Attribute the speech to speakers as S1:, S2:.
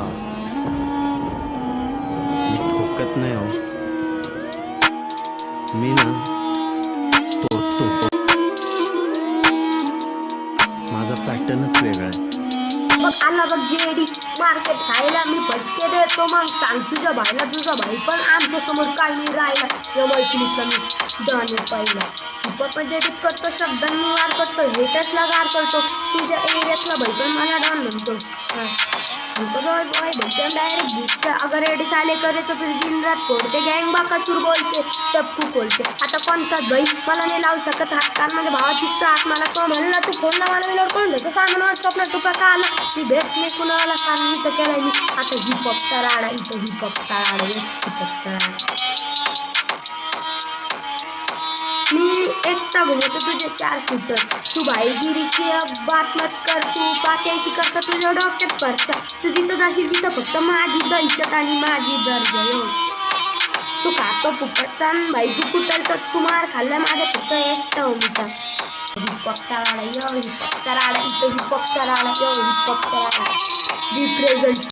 S1: बाबा मी ठोकत नाही हो. मी ना तोडतो. माझा पॅटर्नच वेगळा
S2: मग आला बघ जेडी मार्केट खायला मी भटके देतो मग. सांग भाईला तुझा भाई पण आमच्यासमोर काही नाही राहिला. एवढी कमी. दाणे पाहिला. सुपर जेडीत करतो शब्दांनी वार करतो हेटसला गार करतो. तुझ्या भाई पण बॉय बॉय भाई हम डायरेक्ट भूखते अगर एडी साले करे तो फिर दिन रात फोड़ते गैंग बाकासूर बोलते सबको बोलते। आता कोणता गई? मला नाही लावू शकत हात कारण माझ्या भावाची साथ मला तो म्हणला तू फोन ना मला मी लोड करून देतो सामान वाजतो आपला तुका का आला मी भेट नाही कुणाला कारण मी तर केलाय मी आता हिपहॉपचा राडा इथं हिपहॉपचा राडा हिपहॉपचा राडा मी एकटा घुमवतो तुझे चार फुटर तू भाईगिरीची बात मत कर तू पात्याशी करता तुझ्या डोक्यात परचा तू जिथं जाशील तिथं फक्त माझी दहशत आणि माझी दर्ज यो तू खातो फुकटचा आणि भाई तू कुठलचा तू मार खाल्ला माझं फक्त एकटा उमिता हिपॉपचा राडा यो हिपॉपचा राडा इथं हिपॉपचा राडा यो हिपॉपचा राडा. रिप्रेझेंट